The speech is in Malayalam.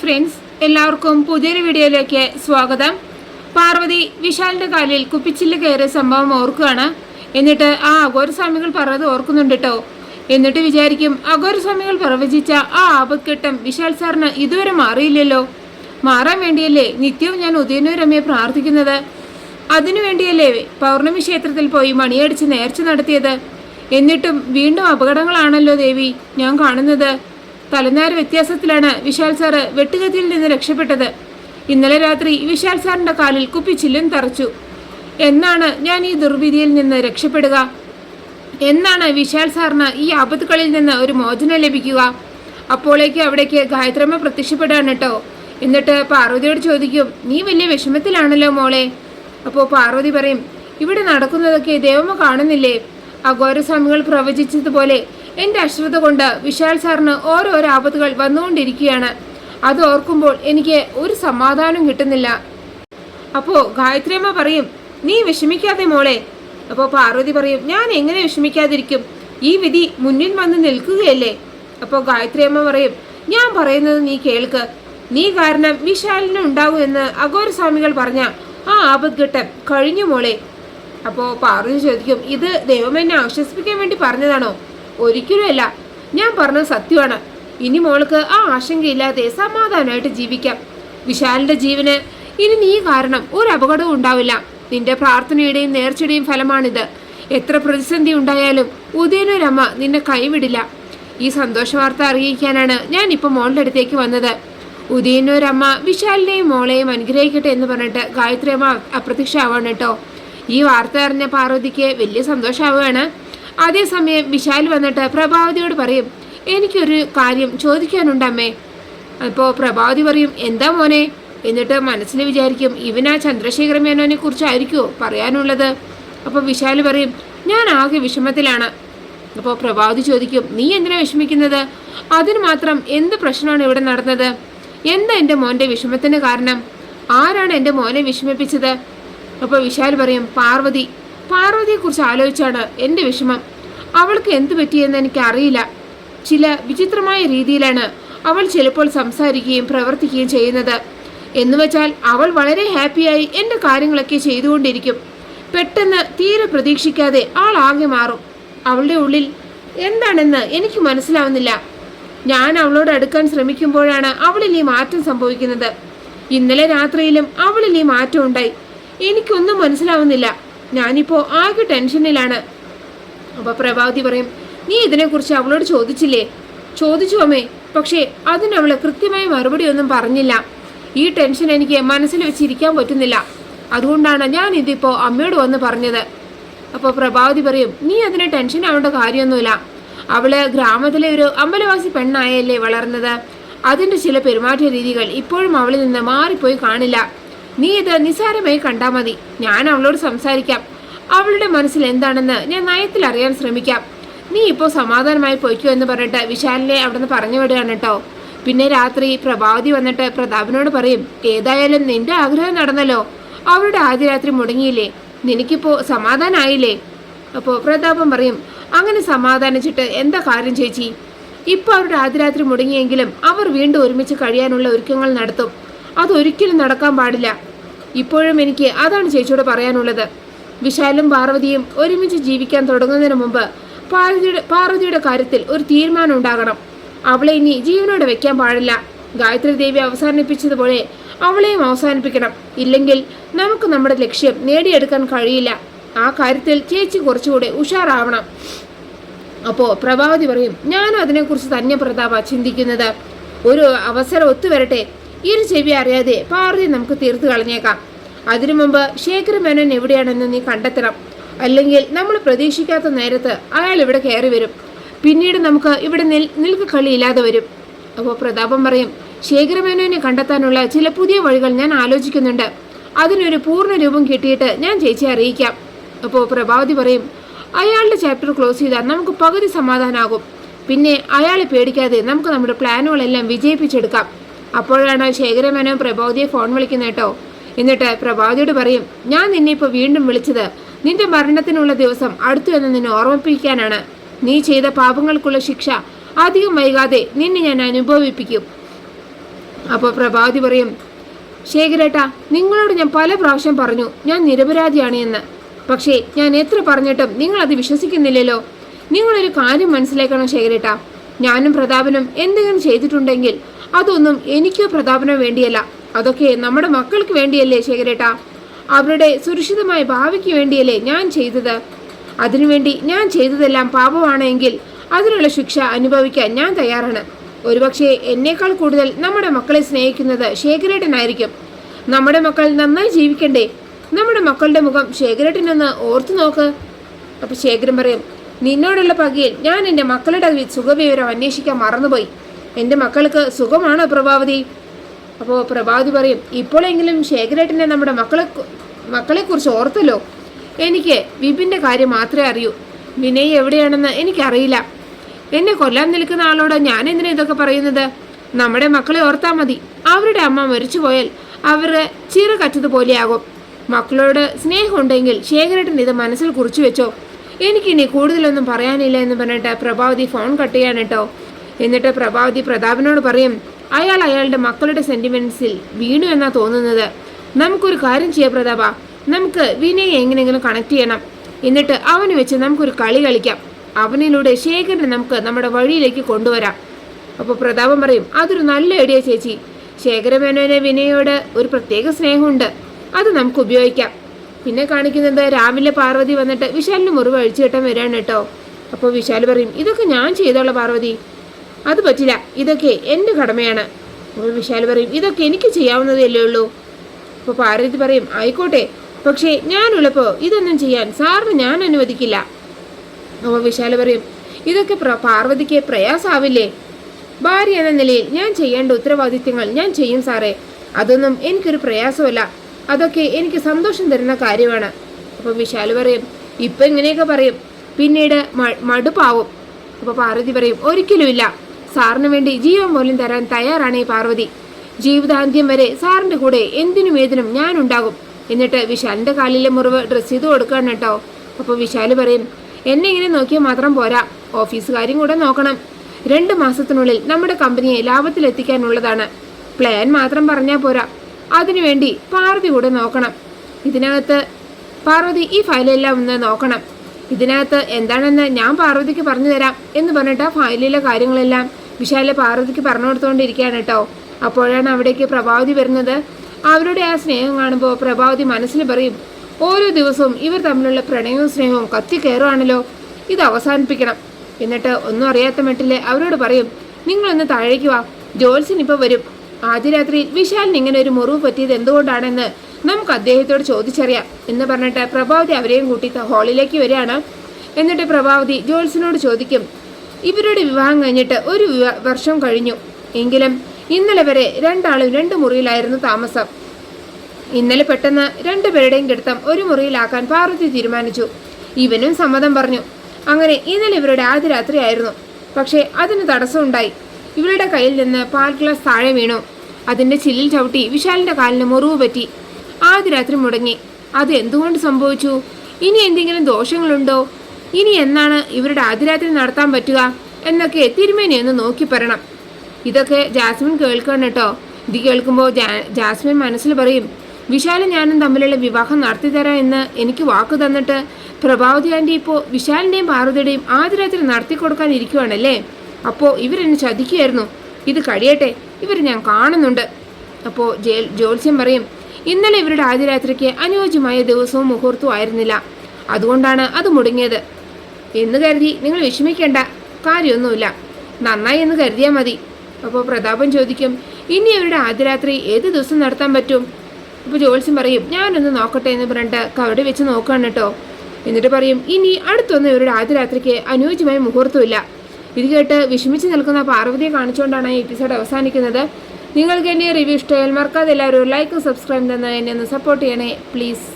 ഫ്രണ്ട്സ് എല്ലാവർക്കും പുതിയൊരു വീഡിയോയിലേക്ക് സ്വാഗതം. പാർവതി വിശാലിന്റെ കാലിൽ കുപ്പിച്ചില്ല് കയറിയ സംഭവം ഓർക്കുകയാണ്. എന്നിട്ട് ആ അഘോരസ്വാമികൾ പറഞ്ഞത് ഓർക്കുന്നുണ്ട് കേട്ടോ എന്നിട്ട് വിചാരിക്കും അഘോരസ്വാമികൾ പ്രവചിച്ച ആ ആപത്ഘട്ടം വിശാൽ സാറിന് ഇതുവരെ മാറിയില്ലല്ലോ. മാറാൻ വേണ്ടിയല്ലേ നിത്യവും ഞാൻ ഉദയനൂരമ്മയെ പ്രാർത്ഥിക്കുന്നത്? അതിനു വേണ്ടിയല്ലേ പൗർണമി ക്ഷേത്രത്തിൽ പോയി മണിയടിച്ച് നേർച്ച നടത്തിയത്? എന്നിട്ടും വീണ്ടും അപകടങ്ങളാണല്ലോ ദേവി ഞാൻ കാണുന്നത്. തലനാര് വ്യത്യാസത്തിലാണ് വിശാൽ സാറ് വെട്ടുകത്തിയിൽ നിന്ന് രക്ഷപ്പെട്ടത്. ഇന്നലെ രാത്രി വിശാൽ സാറിന്റെ കാലിൽ കുപ്പിച്ചില്ലും തറച്ചു. എന്നാണ് ഞാൻ ഈ ദുർവിധിയിൽ നിന്ന് രക്ഷപ്പെടുക? എന്നാണ് വിശാൽ സാറിന് ഈ ആപത്തുകളിൽ നിന്ന് ഒരു മോചനം ലഭിക്കുക? അപ്പോഴേക്ക് അവിടേക്ക് ഗായത്രമ്മ പ്രത്യക്ഷപ്പെടുകയാണ് കേട്ടോ. എന്നിട്ട് പാർവതിയോട് ചോദിക്കും നീ വലിയ വിഷമത്തിലാണല്ലോ മോളെ? അപ്പോൾ പാർവതി പറയും ഇവിടെ നടക്കുന്നതൊക്കെ ദേവമ്മ കാണുന്നില്ലേ? അഘോരസ്വാമികൾ പ്രവചിച്ചതുപോലെ എന്റെ അശ്രദ്ധ കൊണ്ട് വിശാൽ സാറിന് ഓരോരോ ആപത്തുകൾ വന്നുകൊണ്ടിരിക്കുകയാണ്. അത് ഓർക്കുമ്പോൾ എനിക്ക് ഒരു സമാധാനം കിട്ടുന്നില്ല. അപ്പോ ഗായത്രിയമ്മ പറയും നീ വിഷമിക്കാതെ മോളെ. അപ്പോ പാർവതി പറയും ഞാൻ എങ്ങനെ വിഷമിക്കാതിരിക്കും? ഈ വിധി മുന്നിൽ വന്ന് നിൽക്കുകയല്ലേ. അപ്പോ ഗായത്രിയമ്മ പറയും ഞാൻ പറയുന്നത് നീ കേൾക്ക്. നീ കാരണം വിശാലിന് ഉണ്ടാവും എന്ന് അഘോരസ്വാമികൾ പറഞ്ഞ ആ ആപത്ഘട്ടം കഴിഞ്ഞു മോളെ. അപ്പോ പാർവതി ചോദിക്കും ഇത് ദൈവം എന്നെ ആശ്വസിപ്പിക്കാൻ വേണ്ടി പറഞ്ഞതാണോ? ഒരിക്കലുമല്ല. ഞാൻ പറഞ്ഞത് സത്യമാണ്. ഇനി മോൾക്ക് ആ ആശങ്കയില്ലാതെ സമാധാനമായിട്ട് ജീവിക്കാം. വിശാലിന്റെ ജീവന് ഇനി നീ കാരണം ഒരു അപകടവും ഉണ്ടാവില്ല. നിന്റെ പ്രാർത്ഥനയുടെയും നേർച്ചയുടെയും ഫലമാണിത്. എത്ര പ്രതിസന്ധി ഉണ്ടായാലും ഉദയനൊരമ്മ നിന്നെ കൈവിടില്ല. ഈ സന്തോഷ വാർത്ത അറിയിക്കാനാണ് ഞാൻ ഇപ്പൊ മോളുടെ അടുത്തേക്ക് വന്നത്. ഉദയനൊരമ്മ വിശാലിനെയും മോളെയും അനുഗ്രഹിക്കട്ടെ എന്ന് പറഞ്ഞിട്ട് ഗായത്രി അമ്മ അപ്രത്യക്ഷമാവാണ് കേട്ടോ. ഈ വാർത്ത അറിഞ്ഞ പാർവതിക്ക് വലിയ സന്തോഷമാവുകയാണ്. അതേസമയം വിശാൽ വന്നിട്ട് പ്രഭാവതിയോട് പറയും എനിക്കൊരു കാര്യം ചോദിക്കാനുണ്ടമ്മേ. അപ്പോൾ പ്രഭാവതി പറയും എന്താ മോനെ? എന്നിട്ട് മനസ്സിൽ വിചാരിക്കും ഇവനാ ചന്ദ്രശേഖര മേനോനെ കുറിച്ചായിരിക്കുമോ പറയാനുള്ളത്? അപ്പോൾ വിശാൽ പറയും ഞാൻ ആകെ വിഷമത്തിലാണ്. അപ്പോൾ പ്രഭാവതി ചോദിക്കും നീ എന്തിനാ വിഷമിക്കുന്നത്? അതിന് മാത്രം എന്ത് പ്രശ്നമാണ് ഇവിടെ നടന്നത്? എന്താ എന്റെ മോന്റെ വിഷമത്തിന് കാരണം? ആരാണ് എന്റെ മോനെ വിഷമിപ്പിച്ചത്? അപ്പോൾ വിശാൽ പറയും പാർവതി. പാർവതിയെക്കുറിച്ച് ആലോചിച്ചാണ് എന്റെ വിഷമം. അവൾക്ക് എന്തു പറ്റിയെന്ന് എനിക്ക് അറിയില്ല ചില വിചിത്രമായ രീതിയിലാണ് അവൾ ചിലപ്പോൾ സംസാരിക്കുകയും പ്രവർത്തിക്കുകയും ചെയ്യുന്നത്. എന്നുവെച്ചാൽ അവൾ വളരെ ഹാപ്പിയായി എന്റെ കാര്യങ്ങളൊക്കെ ചെയ്തുകൊണ്ടിരിക്കും. പെട്ടെന്ന് തീരെ പ്രതീക്ഷിക്കാതെ ആൾ ആകെ മാറും. അവളുടെ ഉള്ളിൽ എന്താണെന്ന് എനിക്ക് മനസ്സിലാവുന്നില്ല. ഞാൻ അവളോട് അടുക്കാൻ ശ്രമിക്കുമ്പോഴാണ് അവളിൽ ഈ മാറ്റം സംഭവിക്കുന്നത്. ഇന്നലെ രാത്രിയിലും അവളിൽ ഈ മാറ്റം ഉണ്ടായി. എനിക്കൊന്നും മനസ്സിലാവുന്നില്ല. ഞാനിപ്പോ ആകെ ടെൻഷനിലാണ്. അപ്പോൾ പ്രഭാവതി പറയും നീ ഇതിനെക്കുറിച്ച് അവളോട് ചോദിച്ചില്ലേ? ചോദിച്ചു അമ്മേ പക്ഷേ അതിനവൾ കൃത്യമായ മറുപടി ഒന്നും പറഞ്ഞില്ല. ഈ ടെൻഷൻ എനിക്ക് മനസ്സിൽ വെച്ചിരിക്കാൻ പറ്റുന്നില്ല. അതുകൊണ്ടാണ് ഞാൻ ഇതിപ്പോ അമ്മയോട് വന്ന് പറഞ്ഞത്. അപ്പോൾ പ്രഭാവതി പറയും നീ അതിന് ടെൻഷൻ ആവേണ്ട കാര്യമൊന്നുമില്ല. അവൾ ഗ്രാമത്തിലെ ഒരു അമ്പലവാസി പെണ്ണായല്ലേ വളർന്നത്. അതിന്റെ ചില പെരുമാറ്റ രീതികൾ ഇപ്പോഴും അവളിൽ നിന്ന് മാറിപ്പോയി കാണില്ല. നീ ഇത് നിസാരമായി കണ്ടാൽ മതി. ഞാൻ അവളോട് സംസാരിക്കാം. അവളുടെ മനസ്സിൽ എന്താണെന്ന് ഞാൻ നയത്തിൽ അറിയാൻ ശ്രമിക്കാം. നീ ഇപ്പോൾ സമാധാനമായി പോയിക്കോ എന്ന് പറഞ്ഞിട്ട് വിശാലിനെ അവിടുന്ന് പറഞ്ഞു വിടുകയാണ് കേട്ടോ. പിന്നെ രാത്രി പ്രഭാവതി വന്നിട്ട് പ്രതാപനോട് പറയും ഏതായാലും നിന്റെ ആഗ്രഹം നടന്നല്ലോ. അവളുടെ ആദ്യ രാത്രി മുടങ്ങിയില്ലേ. നിനക്കിപ്പോൾ സമാധാനമായില്ലേ അപ്പോൾ പ്രതാപം പറയും അങ്ങനെ സമാധാനിച്ചിട്ട് എന്താ കാര്യം ചേച്ചി? ഇപ്പോൾ അവരുടെ ആദ്യ രാത്രി മുടങ്ങിയെങ്കിലും അവർ വീണ്ടും ഒരുമിച്ച് കഴിയാനുള്ള ഒരുക്കങ്ങൾ നടത്തും. അതൊരിക്കലും നടക്കാൻ പാടില്ല. ഇപ്പോഴും എനിക്ക് അതാണ് ചേച്ചിയോട് പറയാനുള്ളത്. വിശാലും പാർവതിയും ഒരുമിച്ച് ജീവിക്കാൻ തുടങ്ങുന്നതിന് മുമ്പ് പാർവതിയുടെ പാർവതിയുടെ കാര്യത്തിൽ ഒരു തീരുമാനം ഉണ്ടാകണം. അവളെ ഇനി ജീവനോടെ വെക്കാൻ പാടില്ല. ഗായത്രി ദേവി അവസാനിപ്പിച്ചതുപോലെ അവളെയും അവസാനിപ്പിക്കണം. ഇല്ലെങ്കിൽ നമുക്ക് നമ്മുടെ ലക്ഷ്യം നേടിയെടുക്കാൻ കഴിയില്ല. ആ കാര്യത്തിൽ ചേച്ചി കുറച്ചുകൂടെ ഉഷാറാവണം. അപ്പോൾ പ്രഭാവതി പറയും ഞാനും അതിനെക്കുറിച്ച് തന്നെ പ്രതാപ ചിന്തിക്കുന്നത്. ഒരു അവസരം ഒത്തുവരട്ടെ. ഇരു ചെവി അറിയാതെ പാർവതി നമുക്ക് തീർത്ത് കളഞ്ഞേക്കാം. അതിനു മുമ്പ് ശേഖര മേനോൻ എവിടെയാണെന്ന് നീ കണ്ടെത്തണം. അല്ലെങ്കിൽ നമ്മൾ പ്രതീക്ഷിക്കാത്ത നേരത്ത് അയാൾ ഇവിടെ കയറി വരും. പിന്നീട് നമുക്ക് ഇവിടെ നിൽ നിൽക്ക് കളിയില്ലാതെ വരും. അപ്പോൾ പ്രതാപം പറയും ശേഖരമേനോനെ കണ്ടെത്താനുള്ള ചില പുതിയ വഴികൾ ഞാൻ ആലോചിക്കുന്നുണ്ട്. അതിനൊരു പൂർണ രൂപം കിട്ടിയിട്ട് ഞാൻ ചേച്ചിയെ അറിയിക്കാം. അപ്പോൾ പ്രഭാവതി പറയും അയാളുടെ ചാപ്റ്റർ ക്ലോസ് ചെയ്താൽ നമുക്ക് പകുതി സമാധാനമാകും പിന്നെ അയാളെ പേടിക്കാതെ നമുക്ക് നമ്മുടെ പ്ലാനുകളെല്ലാം വിജയിപ്പിച്ചെടുക്കാം. അപ്പോഴാണ് ശേഖരമേനോൻ പ്രഭാവതിയെ ഫോൺ വിളിക്കുന്നത് കേട്ടോ. എന്നിട്ട് പ്രഭാവതിയോട് പറയും ഞാൻ നിന്നെ ഇപ്പോൾ വീണ്ടും വിളിച്ചത്. നിന്റെ മരണത്തിനുള്ള ദിവസം അടുത്തു എന്ന് നിന്നെ ഓർമ്മിപ്പിക്കാനാണ്. നീ ചെയ്ത പാപങ്ങൾക്കുള്ള ശിക്ഷ അധികം വൈകാതെ നിന്നെ ഞാൻ അനുഭവിപ്പിക്കും. അപ്പോൾ പ്രഭാതി പറയും ശേഖരേട്ടാ നിങ്ങളോട് ഞാൻ പല പ്രാവശ്യം പറഞ്ഞു ഞാൻ നിരപരാധിയാണ് എന്ന്. പക്ഷേ ഞാൻ എത്ര പറഞ്ഞിട്ടും നിങ്ങൾ അത് വിശ്വസിക്കുന്നില്ലല്ലോ. നിങ്ങളൊരു കാര്യം മനസ്സിലാക്കണം ശേഖരേട്ടാ. ഞാനും പ്രതാപനും എന്തെങ്കിലും ചെയ്തിട്ടുണ്ടെങ്കിൽ അതൊന്നും എനിക്കോ പ്രതാപനോ വേണ്ടിയല്ല. അതൊക്കെ നമ്മുടെ മക്കൾക്ക് വേണ്ടിയല്ലേ ശേഖരേട്ടാ? അവരുടെ സുരക്ഷിതമായ ഭാവിക്ക് വേണ്ടിയല്ലേ ഞാൻ ചെയ്തത്. അതിനുവേണ്ടി ഞാൻ ചെയ്തതെല്ലാം പാപമാണെങ്കിൽ അതിനുള്ള ശിക്ഷ അനുഭവിക്കാൻ ഞാൻ തയ്യാറാണ്. ഒരുപക്ഷെ എന്നേക്കാൾ കൂടുതൽ നമ്മുടെ മക്കളെ സ്നേഹിക്കുന്നത് ശേഖരേട്ടനായിരിക്കും. നമ്മുടെ മക്കൾ നന്നായി ജീവിക്കണ്ടേ? നമ്മുടെ മക്കളുടെ മുഖം ശേഖരേട്ടനൊന്ന് ഓർത്തു നോക്ക്. അപ്പൊ ശേഖരൻ പറയും നിന്നോടുള്ള പകയിൽ ഞാൻ എന്റെ മക്കളുടെ സുഖവിവരം അന്വേഷിക്കാൻ മറന്നുപോയി. എന്റെ മക്കൾക്ക് സുഖമാണോ പ്രഭാവതി? അപ്പോൾ പ്രഭാവതി പറയും ഇപ്പോഴെങ്കിലും ശേഖരേട്ടനെ നമ്മുടെ മക്കളെ മക്കളെക്കുറിച്ച് ഓർത്തല്ലോ? എനിക്ക് വിപിന്റെ കാര്യം മാത്രമേ അറിയൂ. വിനയ് എവിടെയാണെന്ന് എനിക്കറിയില്ല. എന്നെ കൊല്ലാൻ നിൽക്കുന്ന ആളോട് ഞാൻ എന്തിനാ ഇതൊക്കെ പറയുന്നത്? നമ്മുടെ മക്കളെ ഓർത്താൽ മതി. അവരുടെ അമ്മ മരിച്ചു പോയാൽ അവർ ചിറ കറ്റതുപോലെയാകും. മക്കളോട് സ്നേഹമുണ്ടെങ്കിൽ ശേഖരേട്ടൻ ഇത് മനസ്സിൽ കുറിച്ചു വെച്ചോ? എനിക്കിനി കൂടുതലൊന്നും പറയാനില്ല എന്ന് പറഞ്ഞിട്ട് പ്രഭാവതി ഫോൺ കട്ട് ചെയ്യാൻ കേട്ടോ. എന്നിട്ട് പ്രഭാവതി പ്രതാപനോട് പറയും അയാൾ അയാളുടെ മക്കളുടെ സെന്റിമെന്റ്സിൽ വീണു എന്നാ തോന്നുന്നത്. നമുക്കൊരു കാര്യം ചെയ്യാം പ്രതാപ. നമുക്ക് വിനയെ എങ്ങനെയെങ്കിലും കണക്ട് ചെയ്യണം. എന്നിട്ട് അവന് വെച്ച് നമുക്കൊരു കളി കളിക്കാം. അവനിലൂടെ ശേഖരനെ നമുക്ക് നമ്മുടെ വഴിയിലേക്ക് കൊണ്ടുവരാം. അപ്പോൾ പ്രതാപൻ പറയും അതൊരു നല്ല ഐഡിയ ചേച്ചി. ശേഖരമേനോന് വിനയോട് ഒരു പ്രത്യേക സ്നേഹമുണ്ട്. അത് നമുക്ക് ഉപയോഗിക്കാം. പിന്നെ കാണിക്കുന്നത് രാവിലെ പാർവതി വന്നിട്ട് വിശാലിന് മുറിവ് അഴിച്ചു കിട്ടാൻ വരാണ് കേട്ടോ. അപ്പോൾ വിശാൽ പറയും ഇതൊക്കെ ഞാൻ ചെയ്തോളാം പാർവതി. അത് പറ്റില്ല. ഇതൊക്കെ എന്റെ കടമയാണ്. അപ്പോൾ വിശാൽ പറയും ഇതൊക്കെ എനിക്ക് ചെയ്യാവുന്നതല്ലേ ഉള്ളൂ. അപ്പോൾ പാർവതി പറയും ആയിക്കോട്ടെ. പക്ഷേ ഞാനുള്ളപ്പോൾ ഇതൊന്നും ചെയ്യാൻ സാറിന് ഞാൻ അനുവദിക്കില്ല. അപ്പോൾ വിശാൽ പറയും ഇതൊക്കെ പാർവതിക്ക് പ്രയാസാവില്ലേ? ഭാര്യ എന്ന നിലയിൽ ഞാൻ ചെയ്യേണ്ട ഉത്തരവാദിത്യങ്ങൾ ഞാൻ ചെയ്യും സാറേ. അതൊന്നും എനിക്കൊരു പ്രയാസമല്ല. അതൊക്കെ എനിക്ക് സന്തോഷം തരുന്ന കാര്യമാണ്. അപ്പോൾ വിശാൽ പറയും ഇപ്പം ഇങ്ങനെയൊക്കെ പറയും. പിന്നീട് മടുപ്പാവും. അപ്പോൾ പാർവതി പറയും ഒരിക്കലുമില്ല. സാറിന് വേണ്ടി ജീവൻ പോലും തരാൻ തയ്യാറാണ് ഈ പാർവതി. ജീവിതാന്ത്യം വരെ സാറിന്റെ കൂടെ എന്തിനും ഏതിനും ഞാൻ ഉണ്ടാകും എന്നിട്ട് വിശാലിന്റെ കാലിലെ മുറിവ് ഡ്രസ്സ് ചെയ്ത് കൊടുക്കണം കേട്ടോ. അപ്പോൾ വിശാൽ പറയും എന്നെ ഇങ്ങനെ നോക്കിയാൽ മാത്രം പോരാ. ഓഫീസുകാരും കൂടെ നോക്കണം. രണ്ട് മാസത്തിനുള്ളിൽ നമ്മുടെ കമ്പനിയെ ലാഭത്തിലെത്തിക്കാനുള്ളതാണ് പ്ലാൻ മാത്രം പറഞ്ഞാൽ പോരാ. അതിനുവേണ്ടി പാർവതി കൂടെ നോക്കണം. ഇതിനകത്ത് പാർവതി ഈ ഫയലെല്ലാം ഒന്ന് നോക്കണം. ഇതിനകത്ത് എന്താണെന്ന് ഞാൻ പാർവതിക്ക് പറഞ്ഞു തരാം എന്ന് പറഞ്ഞിട്ട് ആ ഫയലിലെ കാര്യങ്ങളെല്ലാം വിശാല പാർവതിക്ക് പറഞ്ഞു കൊടുത്തുകൊണ്ടിരിക്കുകയാണ് കേട്ടോ. അപ്പോഴാണ് അവിടേക്ക് പ്രഭാവതി വരുന്നത്. അവരുടെ ആ സ്നേഹം കാണുമ്പോൾ പ്രഭാവതി മനസ്സിൽ പറയും ഓരോ ദിവസവും ഇവർ തമ്മിലുള്ള പ്രണയവും സ്നേഹവും കത്തി കയറുവാണല്ലോ. ഇത് അവസാനിപ്പിക്കണം. എന്നിട്ട് ഒന്നും അറിയാത്ത മട്ടിൽ അവരോട് പറയും നിങ്ങളൊന്ന് താഴേക്ക് വാ. ജോൽസിനിപ്പോൾ വരും. ആദ്യ രാത്രി വിശാലിന് ഇങ്ങനെ ഒരു മുറിവ് പറ്റിയത് എന്തുകൊണ്ടാണെന്ന് നമുക്ക് അദ്ദേഹത്തോട് ചോദിച്ചറിയാം എന്ന് പറഞ്ഞിട്ട് പ്രഭാവതി അവരെയും കൂട്ടി ഹാളിലേക്ക് വരികയാണ്. എന്നിട്ട് പ്രഭാവതി ജോൽസിനോട് ചോദിക്കും ഇവരുടെ വിവാഹം കഴിഞ്ഞിട്ട് ഒരു വർഷം കഴിഞ്ഞു. എങ്കിലും ഇന്നലെ വരെ രണ്ടാളും രണ്ട് മുറിയിലായിരുന്നു താമസം. ഇന്നലെ പെട്ടെന്ന് രണ്ടുപേരുടെയും കിടത്തം ഒരു മുറിയിലാക്കാൻ പാർവതി തീരുമാനിച്ചു. ഇവനും സമ്മതം പറഞ്ഞു. അങ്ങനെ ഇന്നലെ ഇവരുടെ ആദ്യ രാത്രിയായിരുന്നു പക്ഷേ അതിന് തടസ്സമുണ്ടായി ഇവരുടെ കയ്യിൽ നിന്ന് പാൽ ഗ്ലാസ് താഴെ വീണു. അതിന്റെ ചില്ലിൽ ചവിട്ടി വിശാലിന്റെ കാലിന് മുറിവ് പറ്റി. ആദ്യ രാത്രി മുടങ്ങി. അത് എന്തുകൊണ്ട് സംഭവിച്ചു? ഇനി എന്തെങ്കിലും ദോഷങ്ങളുണ്ടോ? ഇനി എന്നാണ് ഇവരുടെ ആദ്യ രാത്രി നടത്താൻ പറ്റുക എന്നൊക്കെ തിരുമേനി ഒന്ന് നോക്കി പറയണം. ഇതൊക്കെ ജാസ്മിൻ കേൾക്കണം കേട്ടോ. ഇത് കേൾക്കുമ്പോൾ ജാസ്മിൻ മനസ്സിൽ പറയും വിശാലും ഞാനും തമ്മിലുള്ള വിവാഹം നടത്തി തരാം എന്ന് എനിക്ക് വാക്ക് തന്നിട്ട് പ്രഭാവതി ആന്റി ഇപ്പോൾ വിശാലിന്റെയും പാർവതിയുടെയും ആദ്യ രാത്രി നടത്തി കൊടുക്കാൻ ഇരിക്കുവാണല്ലേ? അപ്പോൾ ഇവരെന്നെ ചതിക്കുമായിരുന്നു ഇത് കഴിയട്ടെ. ഇവർ ഞാൻ കാണുന്നുണ്ട്. അപ്പോൾ ജോത്സ്യം പറയും ഇന്നലെ ഇവരുടെ ആദ്യരാത്രിക്ക് അനുയോജ്യമായ ദിവസവും മുഹൂർത്തവും ആയിരുന്നില്ല. അതുകൊണ്ടാണ് അത് മുടങ്ങിയത്. എന്ന് കരുതി നിങ്ങൾ വിഷമിക്കേണ്ട കാര്യമൊന്നുമില്ല. നന്നായി എന്ന് കരുതിയാൽ മതി. അപ്പോൾ പ്രതാപൻ ചോദിക്കും ഇനി അവരുടെ ആദ്യരാത്രി ഏത് ദിവസം നടത്താൻ പറ്റും? അപ്പോൾ ജോത്സ്യം പറയും ഞാനൊന്ന് നോക്കട്ടെ എന്ന് പറഞ്ഞിട്ട് കവടി വെച്ച് നോക്കുകയാണ് കേട്ടോ. എന്നിട്ട് പറയും ഇനി അടുത്തൊന്നും ഇവരുടെ ആദ്യരാത്രിക്ക് അനുയോജ്യമായ മുഹൂർത്തമില്ല. ഇത് കേട്ട് വിഷമിച്ച് നിൽക്കുന്ന പാർവതിയെ കാണിച്ചുകൊണ്ടാണ് ഈ എപ്പിസോഡ് അവസാനിക്കുന്നത്. നിങ്ങൾക്ക് എന്നെ റിവ്യൂ ഇഷ്ടമായാൽ മറക്കാതെ എല്ലാവരും ലൈക്കും സബ്സ്ക്രൈബ് തന്നെ എന്നെ ഒന്ന് സപ്പോർട്ട് ചെയ്യണേ. പ്ലീസ്